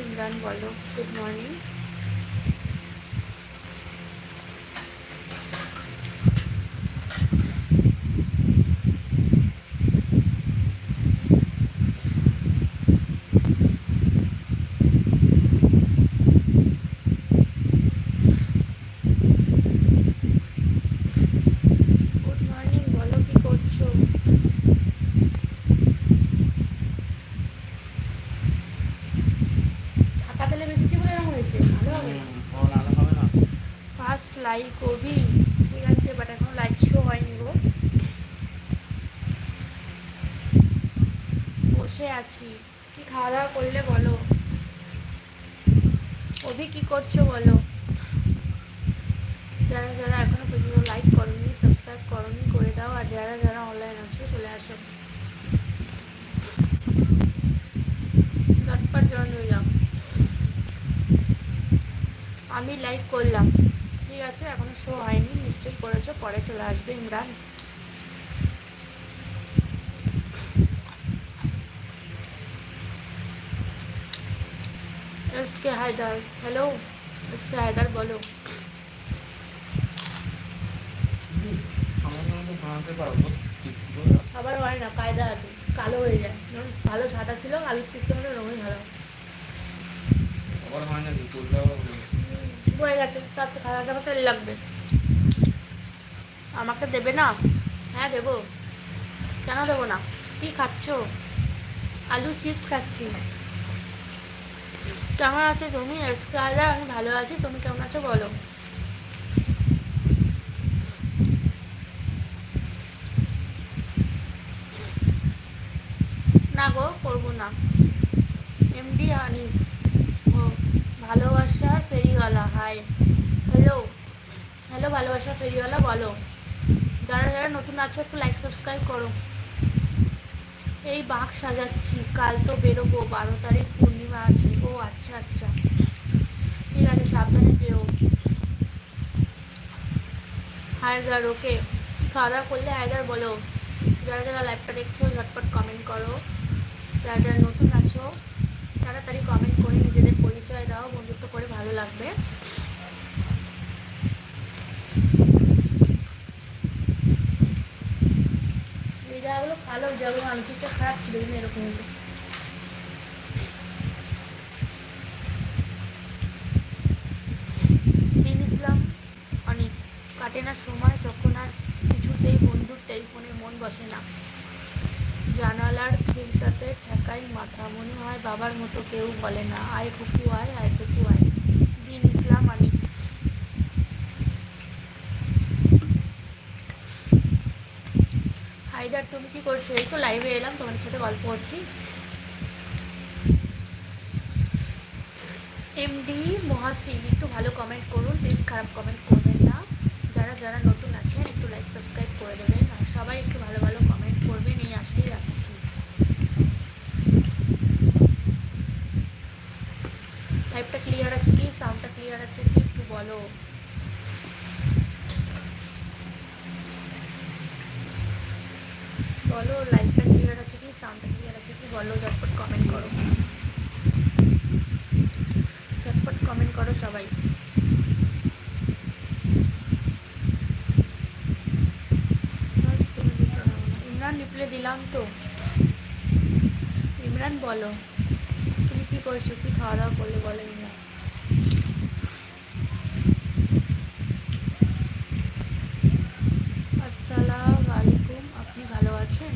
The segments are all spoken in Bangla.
ইমরান বলো গুড মর্নিং গুড মর্নিং বলো কি করছ ছাতা তেলে বেঁচেছি বলে এরকম হয়েছে ভালো হবে না ও নাহলে হবে না ফার্স্ট লাইক করবি, ঠিক আছে? বাট এখনও লাইক শো হয়নি গো। বসে আছি। কি খাওয়া দাওয়া করলে বলো? অভি কি করছ বলো? যারা যারা এখনও পর্যন্ত লাইক করনি সাবস্ক্রাইব করনি, করে দাও। আর যারা যারা অনলাইন আছো, চলে আসো। ঝটপট জয়েন হয়ে যাও। আমি লাইক করলাম। আছে, এখনও শো হয়নি, নিশ্চয়ই করেছ, পরে চলে আসবে Imran. S K Haidar hello S K Haidar বলো। আবার হয় না, কায়দা আছে, কালো হয়ে যায়। যেমন ভালো ছাটা ছিল আলুর সিস্টেমটা রঙই ভালো। আবার হয় না বয়ে গেছে তো খাওয়া দাওয়া তেল লাগবে। আমাকে দেবে না? হ্যাঁ দেবো। কেন দেবো না? কি খাচ্ছ? আলু চিপস খাচ্ছি। কেমন আছো তুমি? আজকে আলাদা আমি ভালো আছি, তুমি কেমন আছো বলো। না গো, করব না। এমডি ও ভালোবাসার ফেরিওয়ালা হাই হ্যালো হ্যালো ভালোবাসার ফেরিওয়ালা, বলো। যারা যারা নতুন আছো, একটু লাইক সাবস্ক্রাইব করো। এই বাঘ সাজাচ্ছি, কাল তো বেরোবো, বারো তারিখ পূর্ণিমা আছে। ও আচ্ছা আচ্ছা। ঠিক আছে, সাবধানে যেও। হায়দার, ওকে। খাওয়া দাওয়া করলে হায়দার বলো। যারা যারা লাইভটা দেখছ, ঝটপট কমেন্ট করো। যারা যারা নতুন আছো, তাড়াতাড়ি কমেন্ট করে নিজেদের পরিচয় দাও বন্ধুত্ব করে ভালো লাগবে। জায়গাগুলো ভালো যেগুলো মানসিকটা খারাপ ছিল এরকম দিন ইসলাম, অনেক কাটে না সময়, যখন আর কিছুতেই বন্ধুর টেলিফোনে মন বসে না। জানালার খিলটাতে ঠেকাই মাথা। মনে হয় বাবার মতো কেউ বলে না। আয় কুকু আয় আয় কুকু আয়। দিন ইসলাম আনি হায়দার তুমি কি করছ? এই তো লাইভে এলাম, তোমাদের সাথে গল্প করছি। এমডি মহাসিন, একটু ভালো কমেন্ট করুন প্লিজ খারাপ কমেন্ট করবেন না। যারা যারা নতুন আছেন, একটু লাইক সাবস্ক্রাইব করে দেবেন। আর সবাই একটু ভালো ভালো কমেন্ট করবেন এই আশাই রাখছি লাইভটা ক্লিয়ার আছে কি? সাউন্ডটা ক্লিয়ার আছে কি? একটু বলো। বলো লাইভটা ক্লিয়ার আছে কি? সাউন্ডটা ক্লিয়ার আছে কি? বলো, ঝটপট কমেন্ট করো। ঝটপট কমেন্ট করো সবাই বাস তুমি দিতে পারো না। দিলাম তো। ইমরান বলো তুমি কি করছ? কি খাওয়া দাওয়া করলে বলো ইমরান আসসালামু আলাইকুম আপনি ভালো আছেন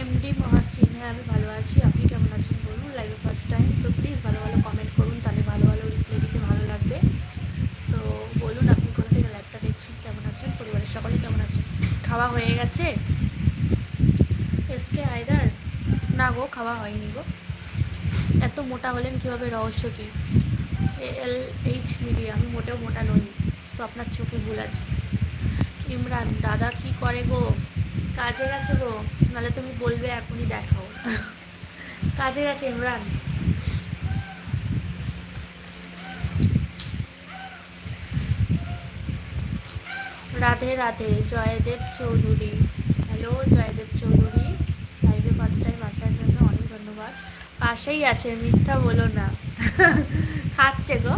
এমডি মহাসিন হ্যাঁ আমি ভালো আছি আপনি কেমন আছেন বলুন লাইভে ফার্স্ট টাইম তো প্লিজ ভালো ভালো কমেন্ট করুন তাহলে ভালো ভালো রিপ্লাই দিতে ভালো লাগবে তো বলুন আপনি কোথা থেকে লাইভটা দেখছেন কেমন আছেন পরিবারের সকলে কেমন আছেন খাওয়া হয়ে গেছে? এসকে আয়দার না গো, খাওয়া হয়নি গো। এত মোটা হলেন কীভাবে, রহস্য কী? এল এইচ মিডিয়া, আমি মোটেও মোটা নই, সো আপনার চোখে ভুল আছে। ইমরান, দাদা কি করে গো? কাজে গেছে গো? নাহলে তুমি বলবে, এখনই দেখাও। কাজে গেছে ইমরান। রাধে রাধে, জয়দেব চৌধুরী। হ্যালো জয়দেব চৌধুরী। লাইভে ফার্স্ট টাইম আসার জন্য অনেক ধন্যবাদ। পাশেই আছে, মিথ্যা বলো না। খাচ্ছে গো।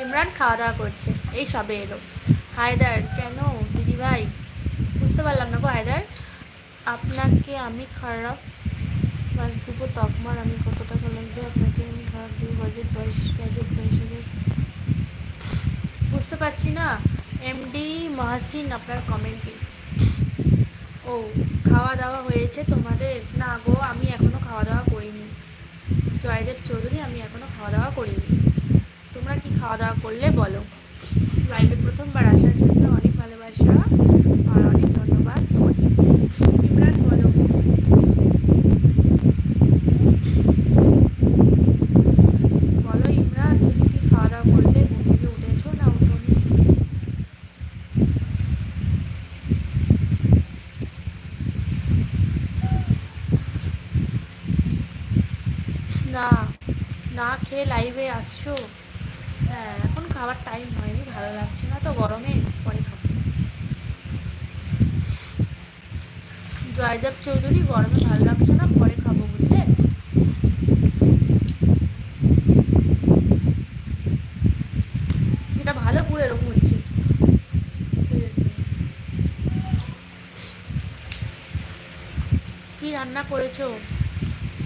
ইমরান খাওয়া দাওয়া করছে। এই সবে এলো। হায়দার, কেন? দিদি ভাই। বুঝতে পারলাম না গো, হায়দার। আপনাকে আমি খারাপ বাস দেবো তকমার আমি কত টাকা লাগবে আপনাকে আমি খারাপ দেবো বাজেট বাইশ বাজেট বাইশ হাজার। বুঝতে পারছি না। এমডি মহাসিন আপনার কমেন্টে ও খাওয়া দাওয়া হয়েছে তোমাদের? না গো, আমি এখনও খাওয়া দাওয়া করিনি। জয়দেব চৌধুরী, আমি এখনও খাওয়া দাওয়া করিনি। তোমরা কি খাওয়া দাওয়া করলে বলো। লাইভে প্রথমবার আসার জন্য অনেক ভালোবাসা আর অনেক ধন্যবাদ তোমাকে ইমরান বলো বলো ইমরান তুমি কি খাওয়া দাওয়া করলে ঘুম থেকে উঠেছো না উঠোনি না না খেয়ে লাইভে আসছো? হ্যাঁ এখন খাবার টাইম হয়নি ভালো লাগছে না তো গরমে, পরে খাব। জয়দেব চৌধুরী, গরমে ভালো লাগছে না, পরে খাব, বুঝলে? যেটা ভালো পুরো এরকম হচ্ছে। কি রান্না করেছ?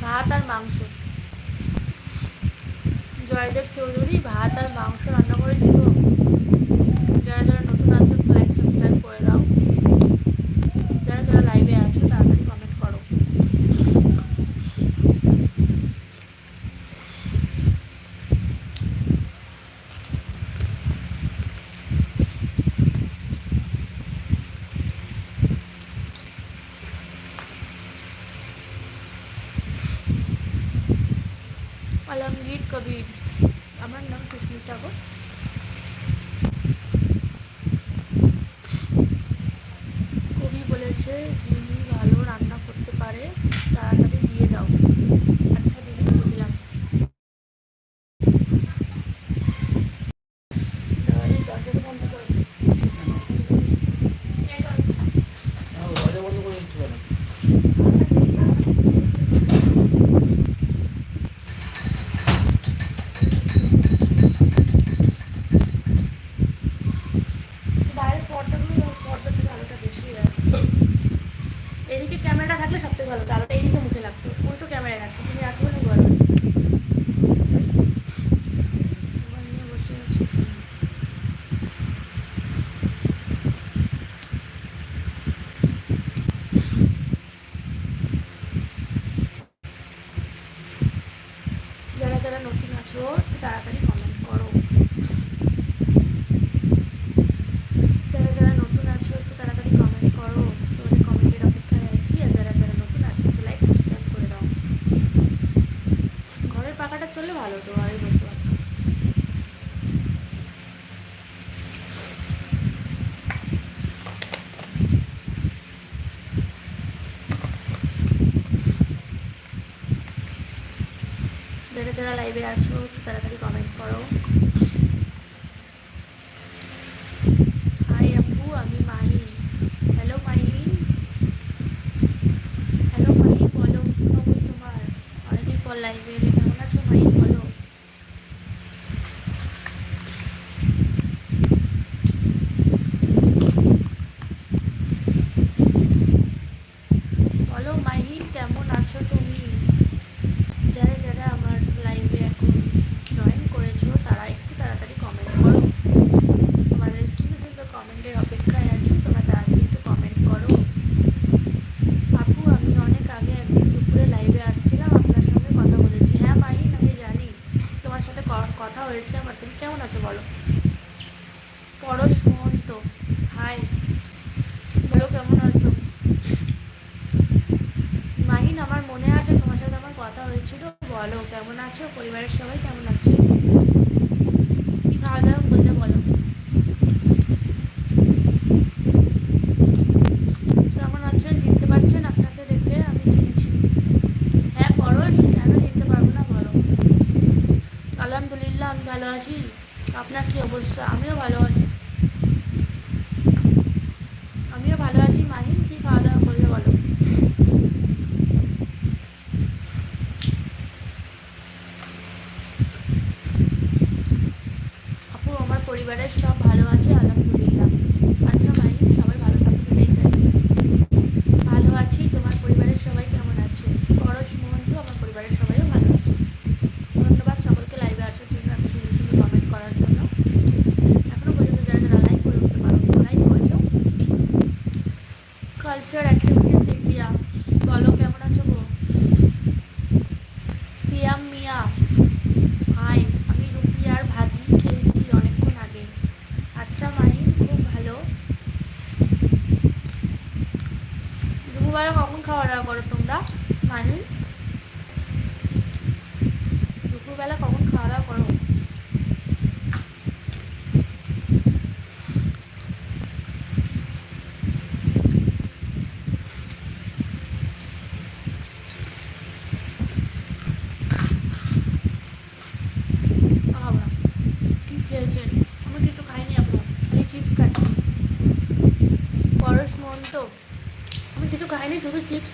ভাত আর মাংস। জয়দেব চৌধুরী ভাত আর মাংস রান্না করেছি গো যারা যারা নতুন আছো লাইক সাবস্ক্রাইব করে দাও যারা যারা লাইভে আছো তাড়াতাড়ি কমেন্ট করো আলমগীর কবির আমার নাম কবি বলেছে যিনি ভালো রান্না করতে পারে তাড়াতাড়ি দিয়ে দাও আচ্ছা দিদি বুঝলাম তাহলে দরজাটা বন্ধ করো। দরজা বন্ধ করে দিচ্ছি কেন বাইরের পর্দাগুলো পর্দা থেকে আলোটা বেশি আছে এদিকে ক্যামেরাটা থাকলে সবথেকে ভালো। আলোটা এইদিকে মুখে লাগতো উল্টো ক্যামেরায় আছে তুমি আছো বলে গরম হচ্ছে মোবাইল নিয়ে বসে আছি যারা যারা নতুন আছো একটু তাড়াতাড়ি কমেন্ট করো যারা যারা নতুন আছো একটু তাড়াতাড়ি কমেন্ট করো তোমাদের কমেন্টের অপেক্ষায় আছি আর যারা যারা নতুন আছো একটু লাইক সাবস্ক্রাইব করে দাও ঘরের পাখাটা চললে ভালো বসতে যারা যারা লাইভে আছো তাড়াতাড়ি কমেন্ট করো। হাই আপু, আমি হ্যালো হ্যালো বলো অনেকদিন পর এলে কেমন আছো মাহি বলো বলো মাহি কেমন আছো তুমি যারা যারা আমার লাইভে এখন জয়েন করেছ তারা একটু তাড়াতাড়ি কমেন্ট করো তোমাদের সুন্দর সুন্দর কমেন্টের অপেক্ষায় আছি তোমরা তাড়াতাড়ি একটু কমেন্ট করো আপু আমি অনেক আগে একদিন দুপুরে লাইভে আসছিলাম আপনার সঙ্গে কথা বলেছি হ্যাঁ মাহি আমি জানি তোমার সাথে ক- কথা হয়েছে আমার তুমি কেমন আছো বলো? পরশ আলহামদুলিল্লাহ, আমি ভালো আছি। আপনার কী অবস্থা? আমিও ভালো আছি। আমিও ভালো আছি, মাহিন, কী খাওয়া দাওয়া করলে বলো?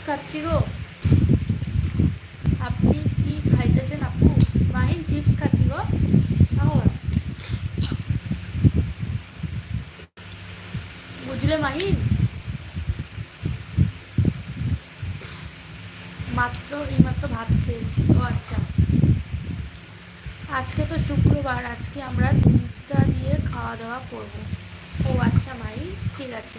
খাচ্ছি গো। আপনি কি খাইতেছেন আপু? মাহিন চিপস খাচ্ছি গো। বুঝলে মাহিন মাত্র, এইমাত্র ভাত খেয়েছি। ও আচ্ছা। আজকে তো শুক্রবার, আজকে আমরা দুধটা দিয়ে খাওয়া দাওয়া করব। ও আচ্ছা মাই ঠিক আছে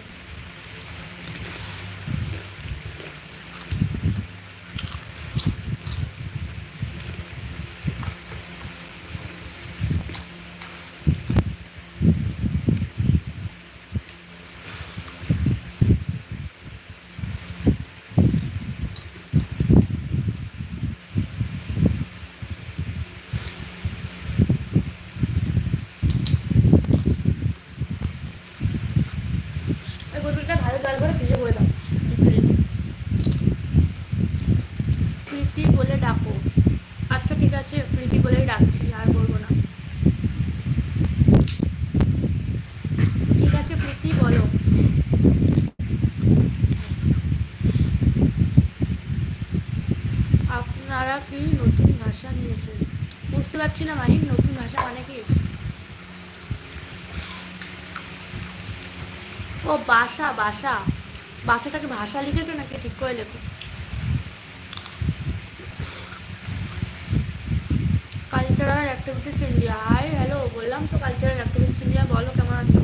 ওই বোতলটা ভালো জল করে ফ্রিজে করে দাও ফ্রিজে প্রীতি বলে ডাকো আচ্ছা ঠিক আছে প্রীতি বলেই ডাকছি আর বলব না ঠিক আছে প্রীতি বলো আপনারা কি নতুন ভাষা নিয়েছেন বুঝতে পারছি না মাহিন নতুন ভাষা মানে কি ও, বাসা বাসা। বাসাটাকে ভাষা লিখেছো নাকি? ঠিক করে লেখো। Cultural activities India hi hello বললাম তো কালচারাল অ্যাক্টিভিটিস ইন্ডিয়া বলো, কেমন আছো?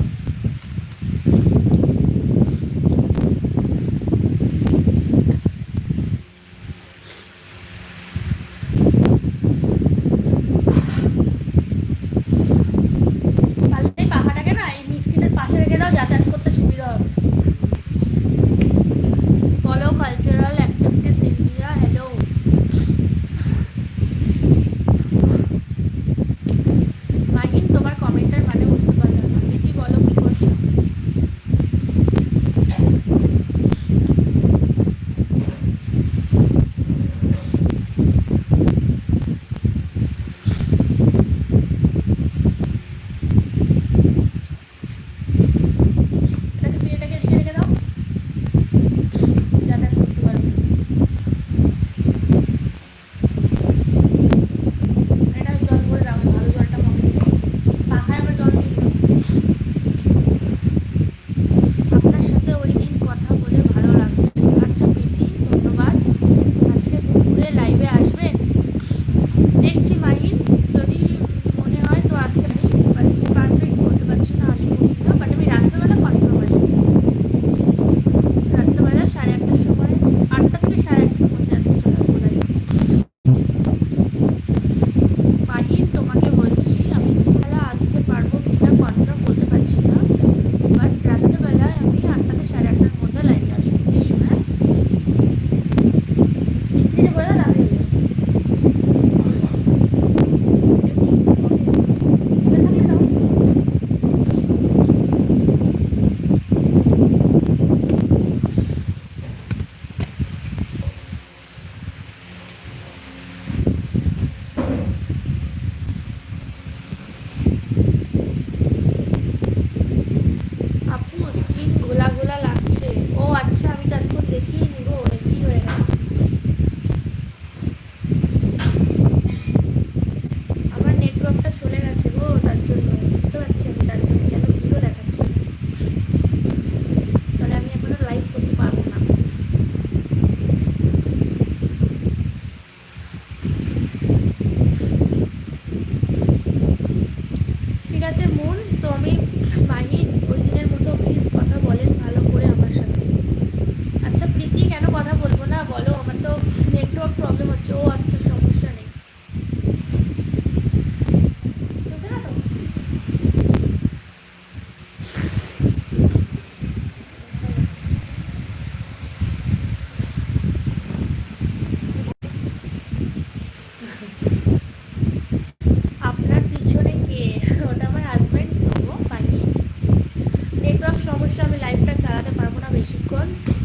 না